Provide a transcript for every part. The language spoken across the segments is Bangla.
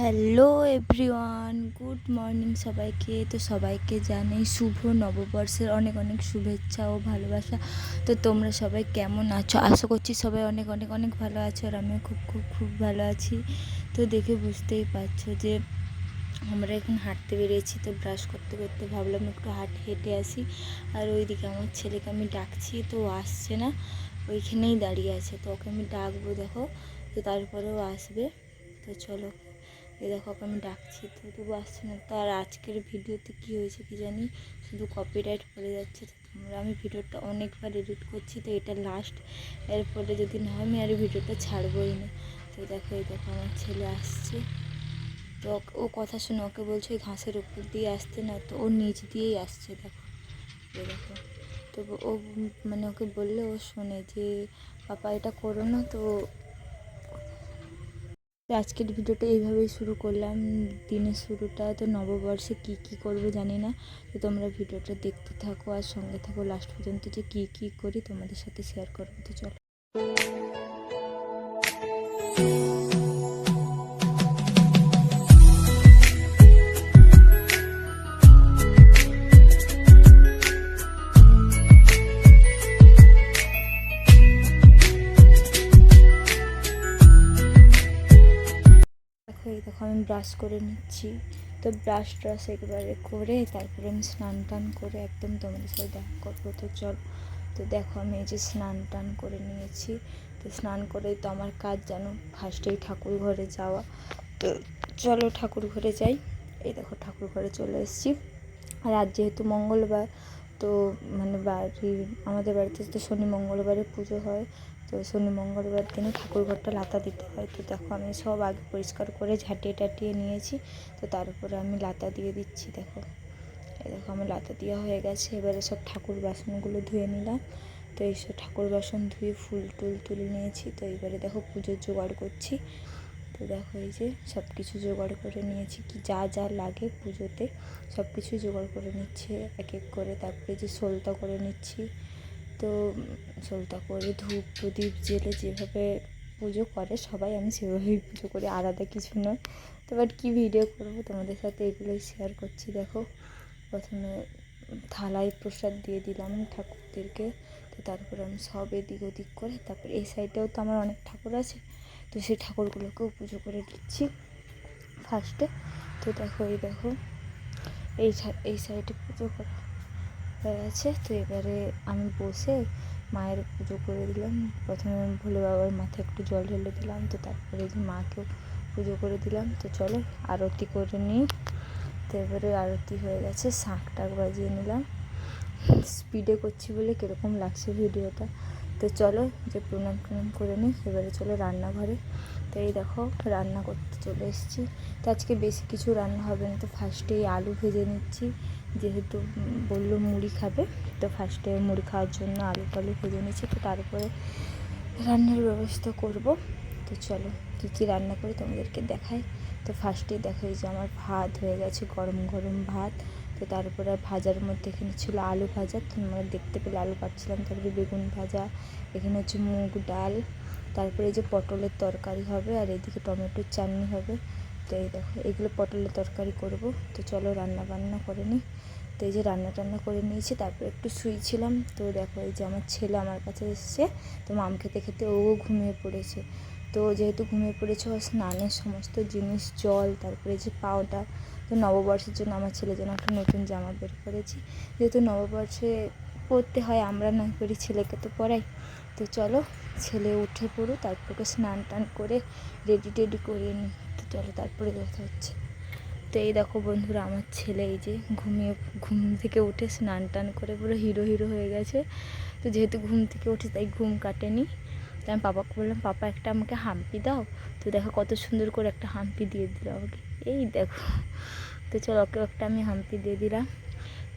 হ্যালো এভরিওয়ান, গুড মর্নিং সবাইকে। তো সবাইকে জানাই শুভ নববর্ষের অনেক অনেক শুভেচ্ছা ও ভালোবাসা। তো তোমরা সবাই কেমন আছো? আশা করছি সবাই অনেক অনেক অনেক ভালো আছো আর আমিও খুব খুব খুব ভালো আছি। তো দেখে বুঝতেই পারছ যে আমরা এখন হাঁটতে বেরিয়েছি, তো ব্রাশ করতে করতে ভাবলাম একটু হাঁট হেঁটে আসি। আর ওইদিকে আমার ছেলেকে আমি ডাকছি, তো আসছে না। ওইখানেই দাঁড়িয়ে আছে, তো ওকে আমি ডাকবো দেখো, তো তারপরেও আসবে। তো চলো। এই দেখো ওকে আমি ডাকছি, তো তবু আসছে না। তো আর আজকের ভিডিওতে কী হয়েছে কি জানি, শুধু কপিরাইট পড়ে যাচ্ছে। তো তোমরা, আমি ভিডিওটা অনেকবার এডিট করছি, তো এটা লাস্ট এরপরে যদি না হয়, আমি আর ভিডিওটা ছাড়বই না। তো দেখো, এই দেখো আমার ছেলে আসছে। তো ও কথা শুনে ওকে বলছে, ওই ঘাসের উপর দিয়ে আসতে না। তো ও নিচ দিয়েই আসছে, দেখো। এই দেখো। তো ও মানে ওকে বললে ও শোনে যে, পাপা, এটা করো না। তো তো আজকের ভিডিওটা এইভাবেই শুরু করলাম। দিনের শুরুটা, তো নববর্ষে কি কি করব জানি না। তো তোমরা ভিডিওটা দেখতে থাকো আর সঙ্গে থাকো। লাস্ট পর্যন্ত যে কি কি করি তোমাদের সাথে শেয়ার করব, তো চলো। দেখো আমি ব্রাশ করে নিচ্ছি। তো ব্রাশ ট্রাশ একবারে করে তারপরে আমি স্নান টান করে একদম তোমাদের সাথে দেখা করব। তো চল, তো দেখো আমি এই যে স্নান টান করে নিয়েছি। তো স্নান করেই তো আমার কাজ জানো ফার্স্টেই ঠাকুর ঘরে যাওয়া। তো চলো ঠাকুর ঘরে যাই। এই দেখো ঠাকুর ঘরে চলে এসেছি। আর আজ যেহেতু মঙ্গলবার, তো মানে বাড়ি আমাদের বাড়িতে তো শনি মঙ্গলবারে পুজো হয়। তো শনি মঙ্গলবার দিনে ঠাকুর ঘরটা লাতা দিতে হয়। তো দেখো আমি সব আগে পরিষ্কার করে ঝাঁটিয়ে টাটিয়ে নিয়েছি। তো তার উপরে আমি লাতা দিয়ে দিচ্ছি, দেখো। এই দেখো আমার লাতা দেওয়া হয়ে গেছে। এবারে সব ঠাকুর বাসনগুলো ধুয়ে নিলাম। তো এইসব ঠাকুর বাসন ধুয়ে ফুল টুল তুলে নিয়েছি। তো এবারে দেখো পুজোর জোগাড় করছি। তো দেখো এই যে সব কিছু জোগাড় করে নিয়েছি। কি যা যা লাগে পুজোতে সব কিছু জোগাড় করে নিচ্ছে, এক এক করে। তারপরে যে সলতা করে নিচ্ছি। তো সলতা করে ধূপ প্রদীপ জেলে যেভাবে পুজো করে, সবাই আমি সেভাবেই পুজো করি, আলাদা কিছু নয়। তো বাট কী ভিডিও করব? তোমাদের সাথে এগুলোই শেয়ার করছি। দেখো, প্রথমে থালায় প্রসাদ দিয়ে দিলাম ঠাকুরদেরকে। তো তারপরে আমি সব এদিক ওদিক করে, তারপরে এই সাইডেও তো আমার অনেক ঠাকুর আছে। তো সেই ঠাকুরগুলোকেও পুজো করে দিচ্ছি ফার্স্টে তো দেখো, এই দেখো, এই এই সাইডে পুজো করা হয়ে গেছে। তো এবারে আমি বসে মায়ের পুজো করে দিলাম। প্রথমে ভোলে বাবার মাথায় একটু জল ঢেলে দিলাম। তো তারপরে যে মাকেও পুজো করে দিলাম। তো চলো আরতি করে নিই। তো এবারে আরতি হয়ে গেছে। শাঁখ টাক বাজিয়ে নিলাম। স্পিডে করছি বলে কীরকম লাগছে ভিডিওটা। তো চলো যে প্রণাম প্রণাম করে নিই। এবারে চলো রান্নাঘরে। এই দেখো, রান্না করতে চলে এসেছি। তো আজকে বেশি কিছু রান্না হবে না, তো ফার্স্টেই আলু ভেজে নিচ্ছি। যেহেতু বলল মুড়ি খাবে, তো ফার্স্টে মুড়ি খাওয়ার জন্য আলু টালু ভেজে নিচ্ছি। তো তারপরে রান্নার ব্যবস্থা করব। তো চলো, কী কী রান্না করি তোমাদেরকে দেখাই। তো ফার্স্টেই দেখো, এই যে আমার ভাত হয়ে গেছে, গরম গরম ভাত। তো তারপরে ভাজার মধ্যে এখানে ছিল আলু ভাজা। তো তোমরা দেখতে পেলে আলু কাটছিলাম। তারপরে বেগুন ভাজা, এখানে হচ্ছে মুগ ডাল। তারপরে এই যে পটলের তরকারি হবে আর এদিকে টমেটোর চাটনি হবে। তো এই দেখো, এগুলো পটলের তরকারি করব। তো চলো রান্না বান্না করে নিই। তো এই যে রান্না টান্না করে নিয়েছি, তারপর একটু শুয়েছিলাম তো দেখো এই যে আমার ছেলে আমার কাছে এসছে। তো মাম খেতে খেতে ও ঘুমিয়ে পড়েছে। তো যেহেতু ঘুমিয়ে পড়েছে, ও স্নানের সমস্ত জিনিস, জল, তারপরে যে পাউডার তো নববর্ষের জন্য আমার ছেলের জন্য একটা নতুন জামা বের করেছি। যেহেতু নববর্ষে পরতে হয়, আমরা না করি ছেলেকে তো পরাই তো চলো, ছেলে উঠে পড়ো তারপর স্নান টান করে রেডি টেডি করে নিই। তো চলো, তারপরে দেখা হচ্ছে। তো এই দেখো বন্ধুরা, আমার ছেলে এই যে ঘুমিয়ে, ঘুম থেকে উঠে স্নান টান করে পুরো হিরো হিরো হয়ে গেছে। তো যেহেতু ঘুম থেকে উঠে, তাই ঘুম কাটেনি। তাই আমি বাবাকে বললাম পাপা একটা আমাকে হাম্পি দাও, তো দেখো কত সুন্দর করে একটা হাম্পি দিয়ে দিল আমাকে। এই দেখো, তো চলো ওকে একটা আমি হাম্পি দিয়ে দিলাম।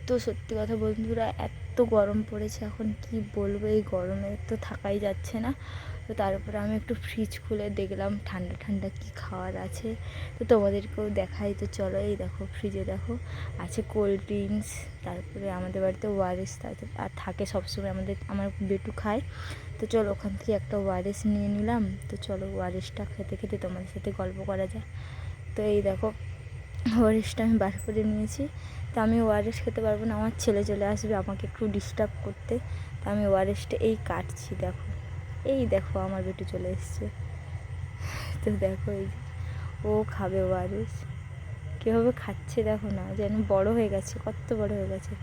তো সত্যি কথা বন্ধুরা, এত গরম পড়েছে, এখন কি বলব, এই গরমে তো থাকাই যাচ্ছে না। তো তারপরে আমি একটু ফ্রিজ খুলে দেখলাম ঠান্ডা ঠান্ডা কি খাওয়ার আছে। তো তোমাদেরকেও দেখাই, তো চলো এই দেখো ফ্রিজে দেখো, আছে কোল্ড ড্রিঙ্কস তারপরে আমাদের বাড়িতে ওয়ারেস আর থাকে সবসময় আমাদের, আমার বেটু খায়। তো চলো ওখান থেকে একটা ওয়ারেস নিয়ে নিলাম, তো চলো ওয়ারেসটা খেতে খেতে তোমাদের সাথে গল্প করা যায় তো এই দেখো ওয়ারেসটা আমি বার করে নিয়েছি, তো আমি ওয়ারেস খেতে পারব না, আমার ছেলে চলে আসবে আমাকে একটু ডিস্টার্ব করতে। তো আমি ওয়ারেসটা এই কাটছি, দেখো। এই দেখো আমার বেটু চলে এসছে। তো দেখো এই যে, ও খাবে ওয়ারেস কীভাবে খাচ্ছে দেখো না, যেন বড় হয়ে গেছে, কত বড় হয়ে গেছে।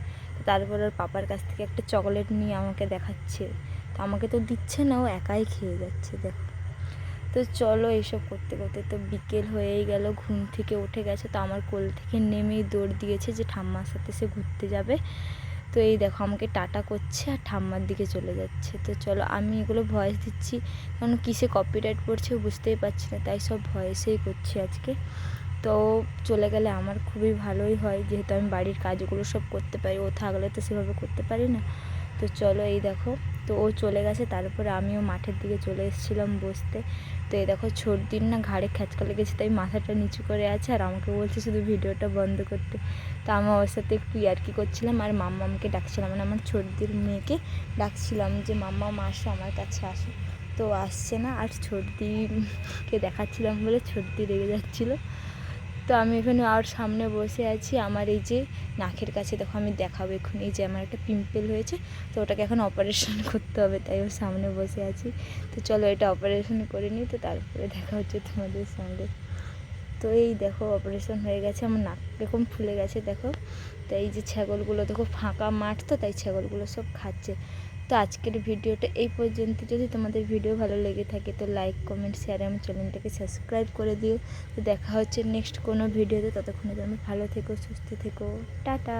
তারপর ওর পাপার কাছ থেকে একটা চকলেট নিয়ে আমাকে দেখাচ্ছে। তো আমাকে তো দিচ্ছে না, ও একাই খেয়ে যাচ্ছে, দেখো। তো চলো এইসব করতে করতে তো বিকেল হয়েই গেল, ঘুম থেকে উঠে গেছে। তো আমার কোল থেকে নেমেই দৌড় দিয়েছে যে ঠাম্মার সাথে সে ঘুরতে যাবে। তো এই দেখো আমাকে টাটা করছে আর ঠাম্মার দিকে চলে যাচ্ছে। তো চলো আমি এগুলো ভয়েস দিচ্ছি, কারণ কিসে কপিরাইট পড়ছে বুঝতেই পারছি না, তাই সব ভয়েসেই করছি আজকে। তো চলে গেলে আমার খুবই ভালোই হয়, যেহেতু আমি বাড়ির কাজগুলো সব করতে পারি, ও থাকলে তো সেভাবে করতে পারি না। তো চলো এই দেখো, তো ও চলে গেছে, তারপরে আমিও মাঠের দিকে চলে এসেছিলাম বসতে। তো এই দেখো ছোট দিন না ঘাড়ে খ্যাচকা লেগেছে, তাই মাথাটা নিচু করে আছে আর আমাকে বলছে শুধু ভিডিওটা বন্ধ করতে। তো আমি ওর সাথে একটু ইয়ার্কি করছিলাম আর মাম্মামকে ডাকছিলাম মানে আমার ছর্দির মেয়েকে ডাকছিলাম যে, মাম্মা, মা আসো, আমার কাছে আসো। তো আসছে না, আর ছর্দিকে দেখাচ্ছিলাম বলে ছর্দি রেগে যাচ্ছিল। তো আমি এখানে আর সামনে বসে আছি, আমার এই যে নাকের কাছে, দেখো আমি দেখাবো এখন এই যে আমার একটা পিম্পল হয়েছে, তো ওটাকে এখন অপারেশন করতে হবে, তাই ওর সামনে বসে আছি। তো চলো এটা অপারেশন করে নিই, তো তারপরে দেখা হচ্ছে তোমাদের সঙ্গে। তো এই দেখো অপারেশন হয়ে গেছে, আমার নাক এরকম ফুলে গেছে, দেখো। তো এই যে ছাগলগুলো, দেখো ফাঁকা মাঠ তো, তাই ছাগলগুলো সব খাচ্ছে। তো আজকের ভিডিওটা এই পর্যন্ত। যদি তোমাদের ভিডিও ভালো লেগে থাকে, তো লাইক কমেন্ট শেয়ার আমার চ্যানেলটাকে সাবস্ক্রাইব করে দিও। তো দেখা হচ্ছে নেক্সট কোনো ভিডিওতে। ততক্ষণে তুমি ভালো থেকো, সুস্থ থেকো। টাটা।